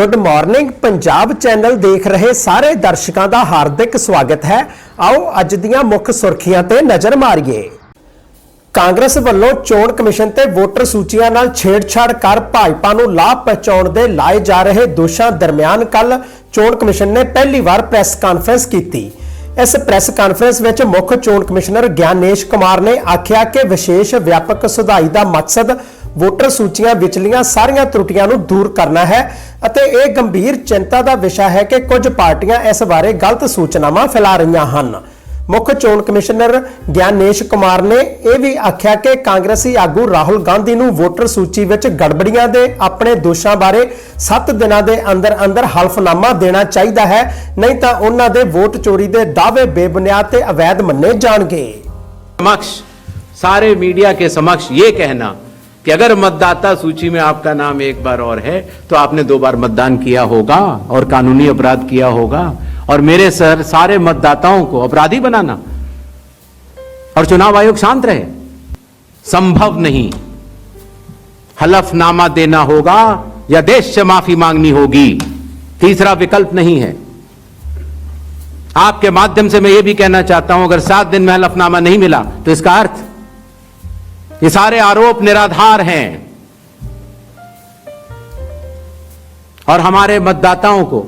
Good morning Punjab channel ਦੇਖ ਰਹੇ ਸਾਰੇ ਦਰਸ਼ਕਾਂ ਦਾ ਹਾਰਦਿਕ ਸਵਾਗਤ ਹੈ। ਆਓ ਅੱਜ ਦੀਆਂ ਮੁੱਖ ਸੁਰਖੀਆਂ ਤੇ ਨਜ਼ਰ ਮਾਰੀਏ। ਕਾਂਗਰਸ ਵੱਲੋਂ ਚੋਣ ਕਮਿਸ਼ਨ ਤੇ ਵੋਟਰ ਸੂਚੀਆਂ ਨਾਲ ਛੇੜਛਾੜ ਕਰ ਭਾਜਪਾ ਨੂੰ ਲਾਭ ਪਹੁੰਚਾਉਣ ਦੇ ਲਾਏ ਜਾ ਰਹੇ ਦੋਸ਼ਾਂ ਦਰਮਿਆਨ ਕੱਲ ਚੋਣ ਕਮਿਸ਼ਨ ਨੇ ਪਹਿਲੀ ਵਾਰ ਪ੍ਰੈਸ ਕਾਨਫਰੰਸ ਕੀਤੀ। ਇਸ ਪ੍ਰੈਸ ਕਾਨਫਰੰਸ ਵਿੱਚ ਮੁੱਖ ਚੋਣ ਕਮਿਸ਼ਨਰ ਗਿਆਨੇਸ਼ ਕੁਮਾਰ ਨੇ ਆਖਿਆ ਕਿ ਵਿਸ਼ੇਸ਼ ਵਿਆਪਕ ਸੁਧਾਈ ਦਾ ਮਕਸਦ ਵੋਟਰ ਸੂਚੀਆਂ ਵਿਚਲੀਆਂ ਸਾਰੀਆਂ ਤਰੁੱਟੀਆਂ ਨੂੰ ਦੂਰ ਕਰਨਾ ਹੈ ਅਤੇ ਇਹ ਗੰਭੀਰ ਚਿੰਤਾ ਦਾ ਵਿਸ਼ਾ ਹੈ ਕਿ ਕੁਝ ਪਾਰਟੀਆਂ ਇਸ ਬਾਰੇ ਗਲਤ ਸੂਚਨਾਵਾਂ ਫੈਲਾ ਰਹੀਆਂ ਹਨ। ਮੁੱਖ ਚੋਣ ਕਮਿਸ਼ਨਰ ਗਿਆਨੇਸ਼ ਕੁਮਾਰ ਨੇ ਇਹ ਵੀ ਆਖਿਆ ਕਿ ਕਾਂਗਰਸੀ ਆਗੂ ਰਾਹੁਲ ਗਾਂਧੀ ਨੂੰ ਵੋਟਰ ਸੂਚੀ ਵਿੱਚ ਗੜਬੜੀਆਂ ਦੇ ਆਪਣੇ ਦੋਸ਼ਾਂ ਬਾਰੇ 7 ਦਿਨਾਂ ਦੇ ਅੰਦਰ ਅੰਦਰ ਹਲਫਨਾਮਾ ਦੇਣਾ ਚਾਹੀਦਾ ਹੈ, ਨਹੀਂ ਤਾਂ ਉਹਨਾਂ ਦੇ ਵੋਟ ਚੋਰੀ ਦੇ ਦਾਅਵੇ ਬੇਬੁਨਿਆਦ ਤੇ ਅਵੈਧ ਮੰਨੇ ਜਾਣਗੇ। ਸਮਕਸ਼, ਸਾਰੇ ਮੀਡੀਆ ਕੇ ਸਮਕਸ਼ ਇਹ ਕਹਿਣਾ कि अगर मतदाता सूची में आपका नाम एक बार और है तो आपने दो बार मतदान किया होगा और कानूनी अपराध किया होगा। और मेरे सर, सारे मतदाताओं को अपराधी बनाना और चुनाव आयोग शांत रहे। संभव नहीं। हलफनामा देना होगा या देश से माफ़ी मांगनी होगी। तीसरा विकल्प नहीं है। आपके माध्यम से मैं ये भी कहना चाहता हूँ, अगर सात दिन में हलफनामा नहीं मिला तो इसका अर्थ ये सारे आरोप निराधार हैं और हमारे मतदाताओं को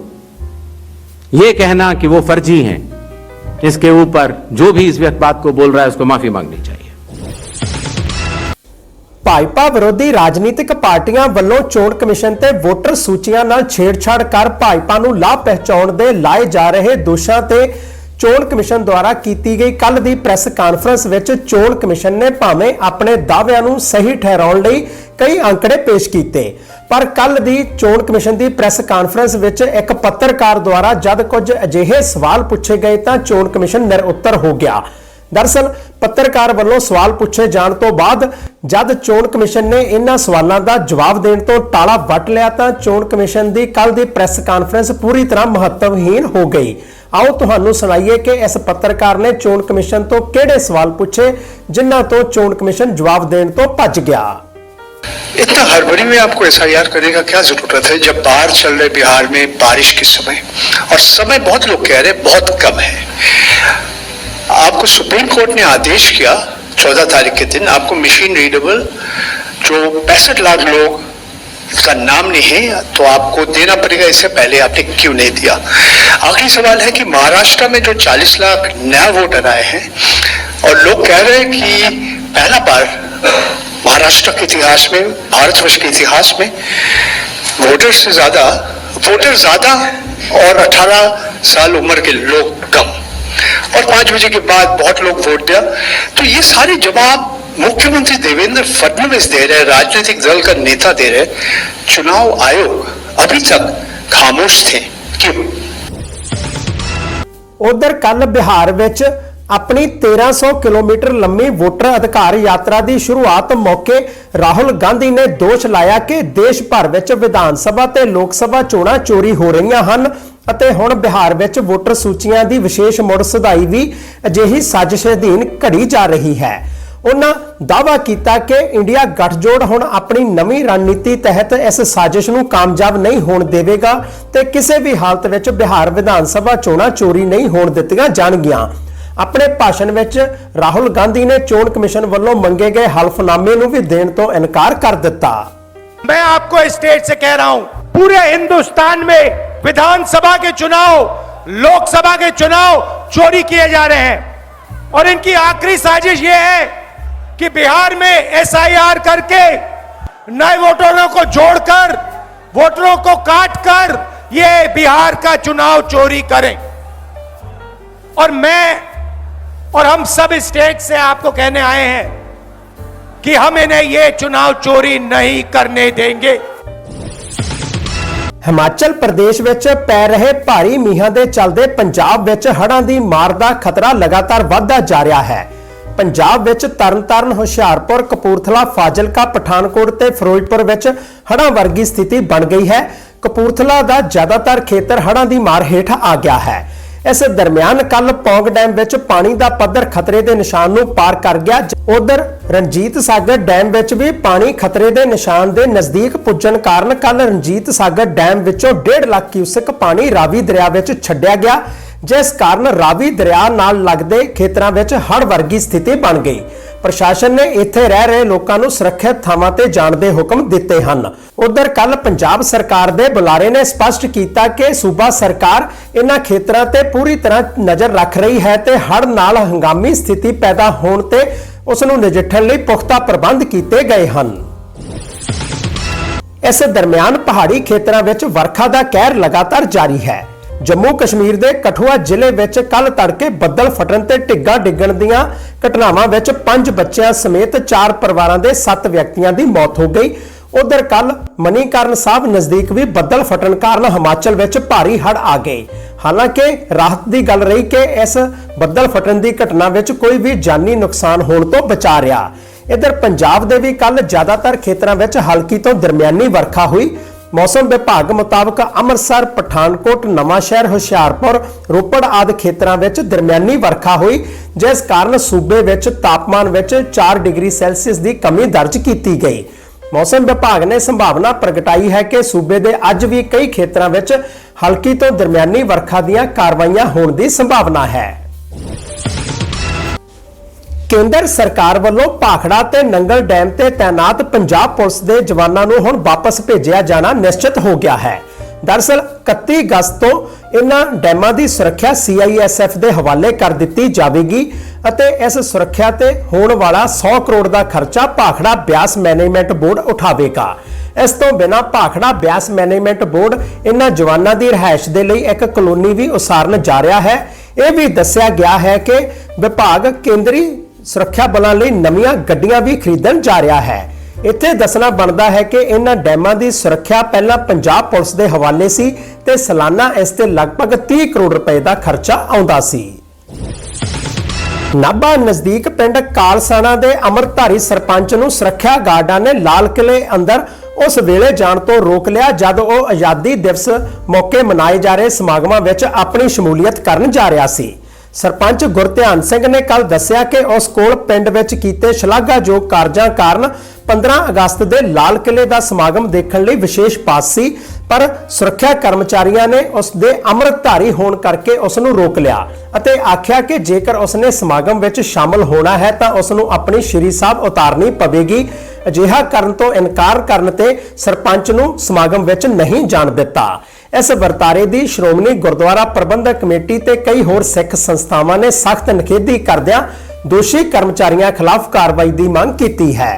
ये कहना कि वो फर्जी हैं इसके ऊपर जो भी इस व्यक्त बात को बोल रहा है उसको माफी मांगनी चाहिए ਭਾਜਪਾ ਵਿਰੋਧੀ ਰਾਜਨੀਤਿਕ ਪਾਰਟੀਆਂ ਵੱਲੋਂ ਚੋਣ ਕਮਿਸ਼ਨ ਤੇ ਵੋਟਰ ਸੂਚੀਆਂ ਨਾਲ ਛੇੜਛਾੜ ਕਰ ਭਾਜਪਾ ਨੂੰ ਲਾਭ ਪਹੁੰਚਾਉਣ ਦੇ ਲਾਏ ਜਾ ਰਹੇ ਦੋਸ਼ਾਂ ਤੇ ਚੋਣ ਕਮਿਸ਼ਨ ਦੁਆਰਾ ਕੀਤੀ ਗਈ ਕੱਲ ਦੀ ਪ੍ਰੈਸ ਕਾਨਫਰੰਸ ਵਿੱਚ ਚੋਣ ਕਮਿਸ਼ਨ ਨੇ ਭਾਵੇਂ ਆਪਣੇ ਦਾਅਵਿਆਂ ਨੂੰ ਸਹੀ ਠਹਿਰਾਉਣ ਲਈ ਕਈ ਅੰਕੜੇ ਪੇਸ਼ ਕੀਤੇ। ਪਰ ਕੱਲ ਦੀ ਚੋਣ ਕਮਿਸ਼ਨ ਦੀ ਪ੍ਰੈਸ ਕਾਨਫਰੰਸ ਵਿੱਚ ਇੱਕ ਪੱਤਰਕਾਰ ਦੁਆਰਾ ਜਦ ਕੁਝ ਅਜਿਹੇ ਸਵਾਲ ਪੁੱਛੇ ਗਏ ਤਾਂ ਚੋਣ ਕਮਿਸ਼ਨ ਨਿਰਉੱਤਰ ਹੋ ਗਿਆ। ਦਰਸਲ, ਪੱਤਰਕਾਰ ਵੱਲੋਂ ਸਵਾਲ ਪੁੱਛੇ ਜਾਣ ਤੋਂ ਬਾਅਦ ਜਦ ਚੋਣ ਕਮਿਸ਼ਨ ਨੇ ਇਹਨਾਂ ਸਵਾਲਾਂ ਦਾ ਜਵਾਬ ਦੇਣ ਤੋਂ ਟਾਲਾ ਵੱਟ ਲਿਆ ਤਾਂ ਚੋਣ ਕਮਿਸ਼ਨ ਦੀ ਕੱਲ ਦੀ ਪ੍ਰੈਸ ਕਾਨਫਰੰਸ ਪੂਰੀ ਤਰ੍ਹਾਂ ਮਹੱਤਵਹੀਣ ਹੋ ਗਈ। ਆਓ ਤੁਹਾਨੂੰ ਸੁਣਾਈਏ ਕਿ ਇਸ ਪੱਤਰਕਾਰ ਨੇ ਚੋਣ ਕਮਿਸ਼ਨ ਤੋਂ ਕਿਹੜੇ ਸਵਾਲ ਪੁੱਛੇ ਜਿਨ੍ਹਾਂ ਤੋਂ ਚੋਣ ਕਮਿਸ਼ਨ ਜਵਾਬ ਦੇਣ ਤੋਂ ਭੱਜ ਗਿਆ इतना हड़बड़ी में आपको एस करने का क्या जरूरत है जब बाढ़ चल रहे बिहार में बारिश के समय और समय बहुत लोग कह रहे हैं बहुत कम है आपको सुप्रीम कोर्ट ने आदेश किया चौदह तारीख के दिन आपको मशीन रीडेबल जो पैंसठ लाख लोग का नाम नहीं है तो आपको देना पड़ेगा, इससे पहले आपने क्यों नहीं दिया? आखिरी सवाल है कि महाराष्ट्र में जो 40 लाख नया वोटर आए हैं, और लोग कह रहे हैं कि पहला बार महाराष्ट्र के इतिहास में, भारतवर्ष के इतिहास में वोटर से ज़्यादा, वोटर ज़्यादा और 18 साल उम्र के लोग कम। और पाँच बजे के बाद बहुत लोग वोट दिया। तो ये सारे जवाब मुख्यमंत्री देवेंद्र फडणवीस दे रहे हैं राजनीतिक दल का नेता दे रहे हैं चुनाव आयोग अभी तक खामोश थे क्यों ਉਧਰ ਕੱਲ ਬਿਹਾਰ ਵਿੱਚ ਆਪਣੀ 1300 ਕਿਲੋਮੀਟਰ ਲੰਮੀ ਵੋਟਰ ਅਧਿਕਾਰ ਯਾਤਰਾ ਦੀ ਸ਼ੁਰੂਆਤ ਮੌਕੇ ਰਾਹੁਲ ਗਾਂਧੀ ਨੇ ਦੋਸ਼ ਲਾਇਆ ਕਿ ਦੇਸ਼ ਭਰ ਵਿੱਚ ਵਿਧਾਨ ਸਭਾ ਤੇ ਲੋਕ ਸਭਾ ਚੋਣਾਂ ਚੋਰੀ ਹੋ ਰਹੀਆਂ ਹਨ ਅਤੇ ਹੁਣ ਬਿਹਾਰ ਵਿੱਚ ਵੋਟਰ ਸੂਚੀਆਂ ਦੀ ਵਿਸ਼ੇਸ਼ ਮੁੜ ਸੁਧਾਈ ਵੀ ਅਜਿਹੀ ਸਾਜ਼ਿਸ਼ ਅਧੀਨ ਘੜੀ ਜਾ ਰਹੀ ਹੈ ਉਹਨਾਂ ਦਾਅਵਾ ਕੀਤਾ ਕਿ ਇੰਡੀਆ ਗੱਠਜੋੜ ਹੁਣ ਆਪਣੀ ਨਵੀਂ ਰਣਨੀਤੀ ਤਹਿਤ ਇਸ ਸਾਜ਼ਿਸ਼ ਨੂੰ ਕਾਮਯਾਬ ਨਹੀਂ ਹੋਣ ਦੇਵੇਗਾ ਤੇ ਕਿਸੇ ਵੀ ਹਾਲਤ ਵਿੱਚ ਬਿਹਾਰ ਵਿਧਾਨ ਸਭਾ ਚੋਣਾਂ ਚੋਰੀ ਨਹੀਂ ਹੋਣ ਦਿੱਤੀਆਂ ਜਾਣਗੀਆਂ ਆਪਣੇ ਭਾਸ਼ਣ ਵਿੱਚ ਰਾਹੁਲ ਗਾਂਧੀ ਨੇ ਚੋਣ ਕਮਿਸ਼ਨ ਵੱਲੋਂ ਮੰਗੇ ਗਏ ਹਲਫਨਾਮੇ ਨੂੰ ਵੀ ਦੇਣ ਤੋਂ ਇਨਕਾਰ ਕਰ ਦਿੱਤਾ मैं आपको स्टेट से कह रहा हूं पूरे हिंदुस्तान में विधानसभा के चुनाव लोकसभा के चुनाव चोरी किए जा रहे हैं और इनकी आखिरी साजिश यह है कि बिहार में एसआईआर करके नए वोटरों को जोड़कर वोटरों को काटकर ये बिहार का चुनाव चोरी करें और मैं और हम सब स्टेट से आपको कहने आए हैं कि हम इन्हें ये चुनाव चोरी नहीं करने देंगे ਹਿਮਾਚਲ ਪ੍ਰਦੇਸ਼ ਵਿੱਚ ਪੈ ਰਹੇ ਭਾਰੀ ਮੀਂਹਾਂ ਦੇ ਚੱਲਦੇ ਪੰਜਾਬ ਵਿੱਚ ਹੜ੍ਹਾਂ ਦੀ ਮਾਰ ਦਾ ਖਤਰਾ ਲਗਾਤਾਰ ਵਧਦਾ ਜਾ ਰਿਹਾ ਹੈ ਪੰਜਾਬ ਵਿੱਚ ਤਰਨਤਾਰਨ, ਹੁਸ਼ਿਆਰਪੁਰ, ਕਪੂਰਥਲਾ, ਫਾਜ਼ਿਲਕਾ, ਪਠਾਨਕੋਟ ਤੇ ਫਿਰੋਜ਼ਪੁਰ ਵਿੱਚ ਹੜ੍ਹਾਂ ਵਰਗੀ ਸਥਿਤੀ ਬਣ ਗਈ ਹੈ। ਕਪੂਰਥਲਾ ਦਾ ਜ਼ਿਆਦਾਤਰ ਖੇਤਰ ਹੜ੍ਹਾਂ ਦੀ ਮਾਰ ਹੇਠ ਆ ਗਿਆ ਹੈ। ਇਸ ਦਰਮਿਆਨ ਕੱਲ ਪੌਂਗ ਡੈਮ ਵਿੱਚ ਪਾਣੀ ਦਾ ਪੱਧਰ ਖਤਰੇ ਦੇ ਨਿਸ਼ਾਨ ਨੂੰ ਪਾਰ ਕਰ ਗਿਆ। ਉਧਰ ਰਣਜੀਤ ਸਾਗਰ ਡੈਮ ਵਿੱਚ ਵੀ ਪਾਣੀ ਖਤਰੇ ਦੇ ਨਿਸ਼ਾਨ ਦੇ ਨਜ਼ਦੀਕ ਪੁੱਜਣ ਕਾਰਨ ਕੱਲ ਰਣਜੀਤ ਸਾਗਰ ਡੈਮ ਵਿੱਚੋਂ 1.5 ਲੱਖ ਕਿਊਸਕ ਪਾਣੀ ਰਾਵੀ ਦਰਿਆ ਵਿੱਚ ਛੱਡਿਆ ਗਿਆ। ਜਿਸ ਕਾਰਨ ਰਾਵੀ ਦਰਿਆ ਨਾਲ ਲੱਗਦੇ ਖੇਤਰਾਂ ਵਿੱਚ ਹੜ ਵਰਗੀ ਸਥਿਤੀ ਬਣ ਗਈ। ਪ੍ਰਸ਼ਾਸਨ ਨੇ ਇੱਥੇ ਰਹਿ ਰਹੇ ਲੋਕਾਂ ਨੂੰ ਸੁਰੱਖਿਅਤ ਥਾਵਾਂ ਤੇ ਜਾਣ ਦੇ ਹੁਕਮ ਦਿੱਤੇ ਹਨ। ਉਧਰ ਕੱਲ ਪੰਜਾਬ ਸਰਕਾਰ ਦੇ ਬੁਲਾਰੇ ਨੇ ਸਪਸ਼ਟ ਕੀਤਾ ਕਿ ਸੂਬਾ ਸਰਕਾਰ ਇਹਨਾਂ ਖੇਤਰਾਂ ਤੇ ਪੂਰੀ ਤਰ੍ਹਾਂ ਨਜ਼ਰ ਰੱਖ ਰਹੀ ਹੈ ਤੇ ਹੜ ਨਾਲ ਹੰਗਾਮੀ ਸਥਿਤੀ ਪੈਦਾ ਹੋਣ ਤੇ ਉਸ ਨੂੰ ਨਜਿੱਠਣ ਲਈ ਪੁਖਤਾ ਪ੍ਰਬੰਧ ਕੀਤੇ ਗਏ ਹਨ। ਇਸ ਦਰਮਿਆਨ ਪਹਾੜੀ ਖੇਤਰਾਂ ਵਿੱਚ ਵਰਖਾ ਦਾ ਕਹਿਰ ਲਗਾਤਾਰ ਜਾਰੀ ਹੈ। ਜੰਮੂ ਕਸ਼ਮੀਰ ਦੇ ਕਠੂਆ ਜ਼ਿਲ੍ਹੇ ਵਿੱਚ ਕੱਲ ਤੜਕੇ ਬੱਦਲ ਫਟਣ ਤੇ ਢਿੱਗਾ ਡਿੱਗਣ ਦੀਆਂ ਘਟਨਾਵਾਂ ਵਿੱਚ ਪੰਜ ਬੱਚਿਆਂ ਸਮੇਤ ਚਾਰ ਪਰਿਵਾਰਾਂ ਦੇ 7 ਵਿਅਕਤੀਆਂ ਦੀ ਮੌਤ ਹੋ ਗਈ। ਉਧਰ ਕੱਲ ਮਨੀਕਰਨ ਸਾਹਿਬ ਨਜ਼ਦੀਕ ਵੀ ਬੱਦਲ ਫਟਣ ਕਾਰਨ ਹਿਮਾਚਲ ਵਿੱਚ ਭਾਰੀ ਹੜ ਆ ਗਏ। ਹਾਲਾਂਕਿ ਰਾਹਤ ਦੀ ਗੱਲ ਰਹੀ ਕਿ ਇਸ ਬੱਦਲ ਫਟਣ ਦੀ ਘਟਨਾ ਵਿੱਚ ਕੋਈ ਵੀ ਜਾਨੀ ਨੁਕਸਾਨ ਹੋਣ ਤੋਂ ਬਚਾ ਰਿਹਾ। ਇਧਰ ਪੰਜਾਬ ਦੇ ਵੀ ਕੱਲ ਜ਼ਿਆਦਾਤਰ ਖੇਤਰਾਂ ਵਿੱਚ ਹਲਕੀ ਤੋਂ ਦਰਮਿਆਨੀ ਵਰਖਾ ਹੋਈ। ਮੌਸਮ ਵਿਭਾਗ ਮੁਤਾਬਕ ਅੰਮ੍ਰਿਤਸਰ, ਪਠਾਨਕੋਟ ਨਵਾਂ ਸ਼ਹਿਰ ਹੁਸ਼ਿਆਰਪੁਰ, ਰੋਪੜ ਆਦਿ ਖੇਤਰਾਂ ਵਿੱਚ ਦਰਮਿਆਨੀ ਵਰਖਾ ਹੋਈ, ਜਿਸ ਕਾਰਨ ਸੂਬੇ ਵਿੱਚ ਤਾਪਮਾਨ ਵਿੱਚ 4 ਡਿਗਰੀ ਸੈਲਸੀਅਸ ਦੀ ਕਮੀ ਦਰਜ ਕੀਤੀ ਗਈ। ਮੌਸਮ ਵਿਭਾਗ ਨੇ ਸੰਭਾਵਨਾ ਪ੍ਰਗਟਾਈ ਹੈ ਕਿ ਸੂਬੇ ਦੇ ਅੱਜ ਵੀ ਕਈ ਖੇਤਰਾਂ ਵਿੱਚ ਹਲਕੀ ਤੋਂ ਦਰਮਿਆਨੀ ਵਰਖਾ ਦੀਆਂ ਕਾਰਵਾਈਆਂ ਹੋਣ ਦੀ ਸੰਭਾਵਨਾ ਹੈ। ਕੇਂਦਰ ਸਰਕਾਰ ਵੱਲੋਂ ਭਾਖੜਾ ਤੇ ਨੰਗਲ ਡੈਮ ਤੇ ਤਾਇਨਾਤ ਪੰਜਾਬ ਪੁਲਿਸ ਦੇ ਜਵਾਨਾਂ ਨੂੰ ਹੁਣ ਵਾਪਸ ਭੇਜਿਆ ਜਾਣਾ ਨਿਸ਼ਚਿਤ ਹੋ ਗਿਆ ਹੈ। ਦਰਅਸਲ 31 ਅਗਸਤ ਤੋਂ ਇਹਨਾਂ ਡੈਮਾਂ ਦੀ ਸੁਰੱਖਿਆ CISF ਦੇ ਹਵਾਲੇ ਕਰ ਦਿੱਤੀ ਜਾਵੇਗੀ ਅਤੇ ਇਸ ਸੁਰੱਖਿਆ ਤੇ ਹੋਣ ਵਾਲਾ 100 ਕਰੋੜ ਦਾ ਖਰਚਾ ਭਾਖੜਾ ਬਿਆਸ ਮੈਨੇਜਮੈਂਟ ਬੋਰਡ ਉਠਾਵੇਗਾ। ਇਸ ਤੋਂ ਬਿਨਾ ਭਾਖੜਾ ਬਿਆਸ ਮੈਨੇਜਮੈਂਟ ਬੋਰਡ ਇਹਨਾਂ ਜਵਾਨਾਂ ਦੀ ਰਿਹਾਇਸ਼ ਦੇ ਲਈ ਇੱਕ ਕਲੋਨੀ ਵੀ ਉਸਾਰਨ ਜਾ ਰਿਹਾ ਹੈ। ਇਹ ਵੀ ਦੱਸਿਆ ਗਿਆ ਹੈ ਕਿ ਵਿਭਾਗ ਕੇਂਦਰੀ ਸੁਰੱਖਿਆ ਬਲਾਂ ਲਈ ਨਵੀਆਂ ਗੱਡੀਆਂ ਵੀ ਖਰੀਦਣ ਜਾ ਰਿਹਾ ਹੈ। ਇੱਥੇ ਦੱਸਣਾ ਬਣਦਾ ਹੈ ਕਿ ਇਹਨਾਂ ਡੈਮਾਂ ਦੀ ਸੁਰੱਖਿਆ ਪਹਿਲਾਂ ਪੰਜਾਬ ਪੁਲਿਸ ਦੇ ਹਵਾਲੇ ਸੀ ਤੇ ਸਾਲਾਨਾ ਇਸ ਤੇ ਲਗਭਗ 30 ਕਰੋੜ ਰੁਪਏ ਦਾ ਖਰਚਾ ਆਉਂਦਾ ਸੀ। ਨਾਭਾ ਨਜ਼ਦੀਕ ਪਿੰਡ ਕਾਲਸਾਣਾ ਦੇ ਅਮਰਧਾਰੀ ਸਰਪੰਚ ਨੂੰ ਸੁਰੱਖਿਆ ਗਾਰਡਾਂ ਨੇ ਲਾਲ ਕਿਲੇ ਅੰਦਰ ਉਸ ਵੇਲੇ ਜਾਣ ਤੋਂ ਰੋਕ ਲਿਆ, ਜਦ ਉਹ ਆਜ਼ਾਦੀ ਦਿਵਸ ਮੌਕੇ ਮਨਾਏ ਜਾ ਰਹੇ ਸਮਾਗਮਾਂ ਵਿੱਚ ਆਪਣੀ ਸ਼ਮੂਲੀਅਤ ਕਰਨ ਜਾ ਰਿਹਾ ਸੀ। ਸਰਪੰਚ ਗੁਰਧਿਆਨ ਸਿੰਘ ਨੇ ਕੱਲ ਦੱਸਿਆ ਕਿ ਉਸ ਕੋਲ ਪਿੰਡ ਵਿੱਚ ਕੀਤੇ ਸ਼ਲਾਘਾਯੋਗ ਕਾਰਜਾਂ ਕਾਰਨ 15 ਅਗਸਤ ਦੇ ਲਾਲ ਕਿਲੇ ਦਾ ਸਮਾਗਮ ਦੇਖਣ ਲਈ ਵਿਸ਼ੇਸ਼ ਪਾਸ ਸੀ, ਪਰ ਸੁਰੱਖਿਆ ਕਰਮਚਾਰੀਆਂ ਨੇ ਉਸ ਦੇ ਅੰਮ੍ਰਿਤਧਾਰੀ ਹੋਣ ਕਰਕੇ ਉਸ ਨੂੰ ਰੋਕ ਲਿਆ ਅਤੇ ਆਖਿਆ ਕਿ ਜੇਕਰ ਉਸ ਨੇ ਸਮਾਗਮ ਵਿੱਚ ਸ਼ਾਮਲ ਹੋਣਾ ਹੈ ਤਾਂ ਉਸ ਨੂੰ ਆਪਣੀ ਸ਼੍ਰੀ ਸਾਹਿਬ ਉਤਾਰਨੀ ਪਵੇਗੀ। ਅਜਿਹਾ ਕਰਨ ਤੋਂ ਇਨਕਾਰ ਕਰਨ ਤੇ ਸਰਪੰਚ ਨੂੰ ਸਮਾਗਮ ਵਿੱਚ ਨਹੀਂ ਜਾਣ ਦਿੱਤਾ। ਇਸ ਵਰਤਾਰੇ ਦੀ ਸ਼੍ਰੋਮਣੀ ਗੁਰਦੁਆਰਾ ਪ੍ਰਬੰਧਕ ਕਮੇਟੀ ਤੇ ਕਈ ਹੋਰ ਸਿੱਖ ਸੰਸਥਾਵਾਂ ਨੇ ਸਖਤ ਨਿਖੇਧੀ ਕਰਦਿਆਂ ਦੋਸ਼ੀ ਕਰਮਚਾਰੀਆਂ ਖਿਲਾਫ ਕਾਰਵਾਈ ਦੀ ਮੰਗ ਕੀਤੀ ਹੈ।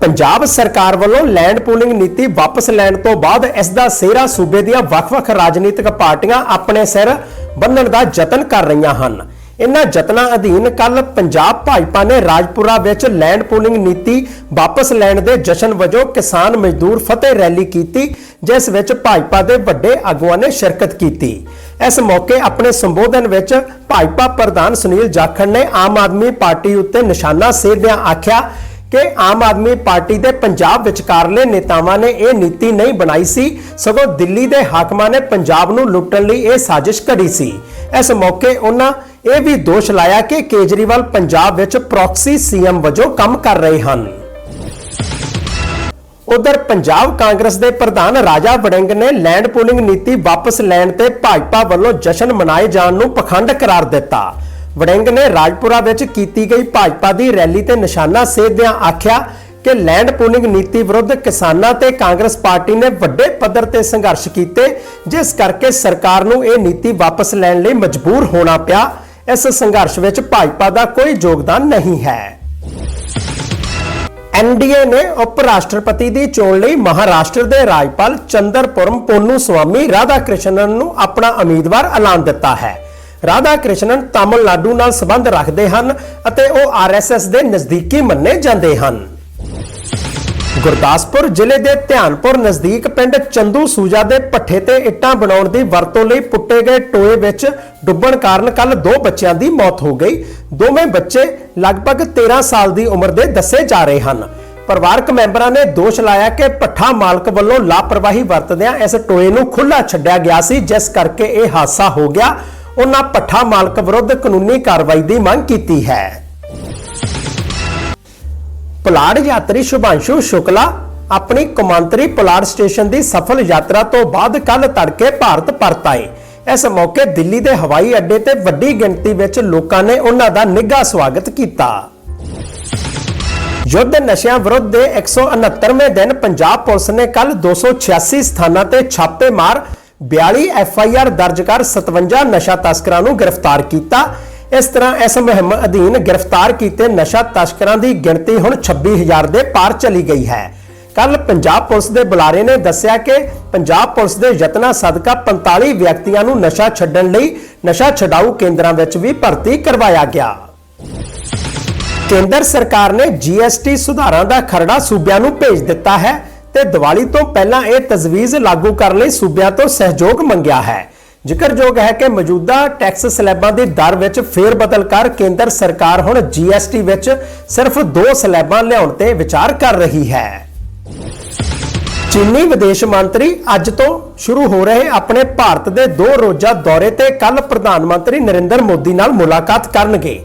ਪੰਜਾਬ ਸਰਕਾਰ ਵੱਲੋਂ ਲੈਂਡ ਪੂਲਿੰਗ ਨੀਤੀ ਵਾਪਸ ਲੈਣ ਤੋਂ ਬਾਅਦ ਇਸ ਦਾ ਸਿਹਰਾ ਸੂਬੇ ਦੀਆਂ ਵੱਖ-ਵੱਖ ਰਾਜਨੀਤਿਕ ਪਾਰਟੀਆਂ ਆਪਣੇ ਸਿਰ ਬੰਨਣ ਦਾ ਯਤਨ ਕਰ ਰਹੀਆਂ ਹਨ। ਇਨ੍ਹਾਂ ਯਤਨਾਂ ਅਧੀਨ ਕੱਲ ਪੰਜਾਬ ਭਾਜਪਾ ਨੇ ਰਾਜਪੁਰਾ ਵਿੱਚ ਲੈਂਡ ਪੂਲਿੰਗ ਨੀਤੀ ਵਾਪਸ ਲੈਣ ਦੇ ਜਸ਼ਨ ਵਜੋਂ ਕਿਸਾਨ ਮਜ਼ਦੂਰ ਫਤਿਹ ਰੈਲੀ ਕੀਤੀ, ਜਿਸ ਵਿੱਚ ਭਾਜਪਾ ਦੇ ਵੱਡੇ ਆਗੂਆਂ ਨੇ ਸ਼ਿਰਕਤ ਕੀਤੀ। ਇਸ ਮੌਕੇ ਆਪਣੇ ਸੰਬੋਧਨ ਵਿੱਚ ਭਾਜਪਾ ਪ੍ਰਧਾਨ ਸੁਨੀਲ ਜਾਖੜ ਨੇ ਆਮ ਆਦਮੀ ਪਾਰਟੀ ਉੱਤੇ ਨਿਸ਼ਾਨਾ ਸਾਧਦਿਆਂ ਆਖਿਆ ਕਿ ਆਮ ਆਦਮੀ ਪਾਰਟੀ ਦੇ ਪੰਜਾਬ ਵਿਚਕਾਰਲੇ ਨੇਤਾਵਾਂ ਨੇ ਇਹ ਨੀਤੀ ਨਹੀਂ ਬਣਾਈ ਸੀ, ਸਗੋਂ ਦਿੱਲੀ ਦੇ ਹਾਕਮਾਂ ਨੇ ਪੰਜਾਬ ਨੂੰ ਲੁੱਟਣ ਲਈ ਇਹ ਸਾਜ਼ਿਸ਼ ਘੜੀ ਸੀ। ਇਸ ਮੌਕੇ ਉਹਨਾਂ ਇਹ ਵੀ ਦੋਸ਼ ਲਾਇਆ ਕਿ ਕੇਜਰੀਵਾਲ ਪੰਜਾਬ ਵਿੱਚ ਪ੍ਰੌਕਸੀ ਸੀਐਮ ਵਜੋਂ ਕੰਮ ਕਰ ਰਹੇ ਹਨ। ਉਧਰ ਪੰਜਾਬ ਕਾਂਗਰਸ ਦੇ ਪ੍ਰਧਾਨ ਰਾਜਾ ਵੜਿੰਗ ਨੇ ਲੈਂਡ ਪੂਲਿੰਗ ਨੀਤੀ ਵਾਪਸ ਲੈਣ ਤੇ ਭਾਜਪਾ ਵੱਲੋਂ ਜਸ਼ਨ ਮਨਾਏ ਜਾਣ ਨੂੰ ਪਖੰਡ ਕਰਾਰ ਦਿੱਤਾ। ਵੜਿੰਗ ਨੇ ਰਾਜਪੁਰਾ ਵਿੱਚ ਕੀਤੀ ਗਈ ਭਾਜਪਾ ਦੀ ਰੈਲੀ ਤੇ ਨਿਸ਼ਾਨਾ ਸੇਧਦਿਆਂ ਆਖਿਆ ਕਿ ਲੈਂਡ ਪੂਲਿੰਗ ਨੀਤੀ ਵਿਰੁੱਧ ਕਿਸਾਨਾਂ ਤੇ ਕਾਂਗਰਸ ਪਾਰਟੀ ਨੇ ਵੱਡੇ ਪੱਧਰ ਤੇ ਸੰਘਰਸ਼ ਕੀਤੇ, ਜਿਸ ਕਰਕੇ ਸਰਕਾਰ ਨੂੰ ਇਹ ਨੀਤੀ ਵਾਪਸ ਲੈਣ ਲਈ ਮਜਬੂਰ ਹੋਣਾ ਪਿਆ। ਇਸ ਸੰਘਰਸ਼ ਵਿੱਚ ਭਾਜਪਾ ਦਾ ਕੋਈ ਯੋਗਦਾਨ ਨਹੀਂ ਹੈ। ਐਨਡੀਏ ਨੇ ਉਪ ਰਾਸ਼ਟਰਪਤੀ ਦੀ ਚੋਣ ਲਈ ਮਹਾਰਾਸ਼ਟਰ ਦੇ ਰਾਜਪਾਲ ਚੰਦਰਪੁਰਮ ਪੋਨੂ ਸਵਾਮੀ ਰਾਧਾ ਕ੍ਰਿਸ਼ਨਨ ਨੂੰ ਆਪਣਾ ਉਮੀਦਵਾਰ ਐਲਾਨ ਦਿੱਤਾ ਹੈ। ਰਾਧਾ ਕ੍ਰਿਸ਼ਨਨ ਤਾਮਿਲਨਾਡੂ ਨਾਲ ਸੰਬੰਧ ਰੱਖਦੇ ਹਨ ਅਤੇ ਉਹ ਆਰਐਸਐਸ ਦੇ ਨਜ਼ਦੀਕੀ ਮੰਨੇ ਜਾਂਦੇ ਹਨ। ਗੁਰਦਾਸਪੁਰ ਜ਼ਿਲ੍ਹੇ ਦੇ ਧਿਆਨਪੁਰ ਨਜ਼ਦੀਕ ਪਿੰਡ ਚੰਦੂ ਸੂਜਾ ਦੇ ਪੱਠੇ ਤੇ ਇੱਟਾਂ ਬਣਾਉਣ ਦੀ ਵਰਤੋਂ ਲਈ ਪੁੱਟੇ ਗਏ ਟੋਏ ਵਿੱਚ ਡੁੱਬਣ ਕਾਰਨ ਕੱਲ ਦੋ ਬੱਚਿਆਂ ਦੀ ਮੌਤ ਹੋ ਗਈ। ਦੋਵੇਂ ਬੱਚੇ ਲਗਭਗ 13 ਸਾਲ ਦੀ ਉਮਰ ਦੇ ਦੱਸੇ ਜਾ ਰਹੇ ਹਨ। ਪਰਿਵਾਰਕ ਮੈਂਬਰਾਂ ਨੇ ਦੋਸ਼ ਲਾਇਆ ਕਿ ਭੱਠਾ ਮਾਲਕ ਵੱਲੋਂ ਲਾਪਰਵਾਹੀ ਵਰਤਦਿਆਂ ਇਸ ਟੋਏ ਨੂੰ ਖੁੱਲਾ ਛੱਡਿਆ ਗਿਆ ਸੀ, ਜਿਸ ਕਰਕੇ ਇਹ ਹਾਦਸਾ ਹੋ ਗਿਆ। ਉਹਨਾਂ ਭੱਠਾ ਮਾਲਕ ਵਿਰੁੱਧ ਕਾਨੂੰਨੀ ਕਾਰਵਾਈ ਦੀ ਮੰਗ ਕੀਤੀ ਹੈ। ਪੁਲਾੜ ਯਾਤਰੀ ਸ਼ੁਭਾਂਸ਼ੂ ਸ਼ੁਕਲਾ ਆਪਣੀ ਕੌਮਾਂਤਰੀ ਪੁਲਾੜ ਸਟੇਸ਼ਨ ਦੀ ਸਫਲ ਯਾਤਰਾ ਤੋਂ ਬਾਅਦ ਕੱਲ ਤੜਕੇ ਭਾਰਤ ਪਰਤ ਆਏ। ਇਸ ਮੌਕੇ ਦਿੱਲੀ ਦੇ ਹਵਾਈ ਅੱਡੇ ਤੇ ਵੱਡੀ ਗਿਣਤੀ ਵਿੱਚ ਲੋਕਾਂ ਨੇ ਉਹਨਾਂ ਦਾ ਨਿੱਘਾ ਸਵਾਗਤ ਕੀਤਾ। ਯੁੱਧ ਨਸ਼ਿਆਂ ਵਿਰੁੱਧ ਦੇ 169ਵੇਂ ਦਿਨ ਪੰਜਾਬ ਪੁਲਿਸ ਨੇ ਕੱਲ 286 ਸਥਾਨਾਂ ਤੇ ਛਾਪੇ ਮਾਰ 42 ਐਫਆਈਆਰ ਦਰਜ ਕਰ 57 ਨਸ਼ਾ ਤਸਕਰਾਂ ਨੂੰ ਗ੍ਰਿਫਤਾਰ ਕੀਤਾ। ਇਸ ਤਰ੍ਹਾਂ ਇਸ ਮੁਹਿੰਮ ਅਧੀਨ ਗ੍ਰਿਫਤਾਰ ਕੀਤੇ ਨਸ਼ਾ ਤਸਕਰਾਂ ਦੀ ਗਿਣਤੀ ਹੁਣ 26000 ਦੇ ਪਾਰ ਚਲੀ ਗਈ ਹੈ। ਕੱਲ ਪੰਜਾਬ ਪੁਲਿਸ ਦੇ ਬੁਲਾਰੇ ਨੇ ਦੱਸਿਆ ਕਿ ਪੰਜਾਬ ਪੁਲਿਸ ਦੇ ਯਤਨਾਂ ਸਦਕਾ 45 ਵਿਅਕਤੀਆਂ ਨੂੰ ਨਸ਼ਾ ਛੱਡਣ ਲਈ ਨਸ਼ਾ ਛਡਾਊ ਕੇਂਦਰਾਂ ਵਿੱਚ ਵੀ ਭਰਤੀ ਕਰਵਾਇਆ ਗਿਆ। ਕੇਂਦਰ ਸਰਕਾਰ ਨੇ ਜੀਐਸਟੀ ਸੁਧਾਰਾਂ ਦਾ ਖਰੜਾ ਸੂਬਿਆਂ ਨੂੰ ਭੇਜ ਦਿੱਤਾ ਹੈ ਤੇ ਦੀਵਾਲੀ ਤੋਂ ਪਹਿਲਾਂ ਇਹ ਤਜਵੀਜ਼ ਲਾਗੂ ਕਰਨ ਲਈ ਸੂਬਿਆਂ ਤੋਂ ਸਹਿਯੋਗ ਮੰਗਿਆ ਹੈ। ਜ਼ਿਕਰਯੋਗ ਹੈ ਕਿ ਮੌਜੂਦਾ ਟੈਕਸ ਸਲੈਬਾਂ ਦੀ ਦਰ ਵਿੱਚ ਫੇਰ ਬਦਲ ਕਰ ਕੇਂਦਰ ਸਰਕਾਰ ਹੁਣ ਜੀਐਸਟੀ ਵਿੱਚ ਸਿਰਫ ਦੋ ਸਲੈਬਾਂ ਲਿਆਉਣ ਤੇ ਵਿਚਾਰ ਕਰ ਰਹੀ ਹੈ। ਚੀਨੀ ਵਿਦੇਸ਼ ਮੰਤਰੀ ਅੱਜ ਤੋਂ ਸ਼ੁਰੂ ਹੋ ਰਹੇ ਆਪਣੇ ਭਾਰਤ ਦੇ ਦੋ ਰੋਜ਼ਾ ਦੌਰੇ ਤੇ ਕੱਲ ਪ੍ਰਧਾਨ ਮੰਤਰੀ ਨਰਿੰਦਰ ਮੋਦੀ ਨਾਲ ਮੁਲਾਕਾਤ ਕਰਨਗੇ।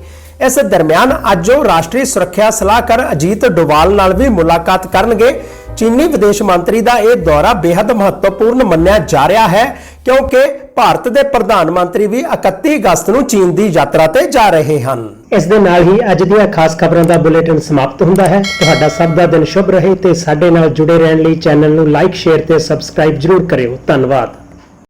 ਇਸ ਦਰਮਿਆਨ ਅੱਜ ਉਹ ਰਾਸ਼ਟਰੀ ਸੁਰੱਖਿਆ ਸਲਾਹਕਾਰ ਅਜੀਤ ਡੋਵਾਲ ਨਾਲ ਵੀ ਮੁਲਾਕਾਤ ਕਰਨਗੇ। ਚੀਨੀ ਵਿਦੇਸ਼ ਮੰਤਰੀ ਦਾ ਇਹ ਦੌਰਾ ਬੇहद ਮਹੱਤਵਪੂਰਨ ਮੰਨਿਆ ਜਾ ਰਿਹਾ ਹੈ ਕਿਉਂਕਿ ਭਾਰਤ ਦੇ ਪ੍ਰਧਾਨ ਮੰਤਰੀ ਵੀ 31 ਅਗਸਤ ਨੂੰ ਚੀਨ ਦੀ ਯਾਤਰਾ ਤੇ ਜਾ ਰਹੇ ਹਨ। ਇਸ ਦੇ ਨਾਲ ਹੀ ਅੱਜ ਦੀਆਂ ਖਾਸ ਖਬਰਾਂ ਦਾ ਬੁਲੇਟਿਨ ਸਮਾਪਤ ਹੁੰਦਾ ਹੈ। ਤੁਹਾਡਾ ਸਭ ਦਾ ਦਿਨ ਸ਼ੁਭ ਰਹੇ ਤੇ ਸਾਡੇ ਨਾਲ ਜੁੜੇ ਰਹਿਣ ਲਈ ਚੈਨਲ ਨੂੰ ਲਾਈਕ, ਸ਼ੇਅਰ ਤੇ ਸਬਸਕ੍ਰਾਈਬ ਜਰੂਰ ਕਰਿਓ। ਧੰਨਵਾਦ।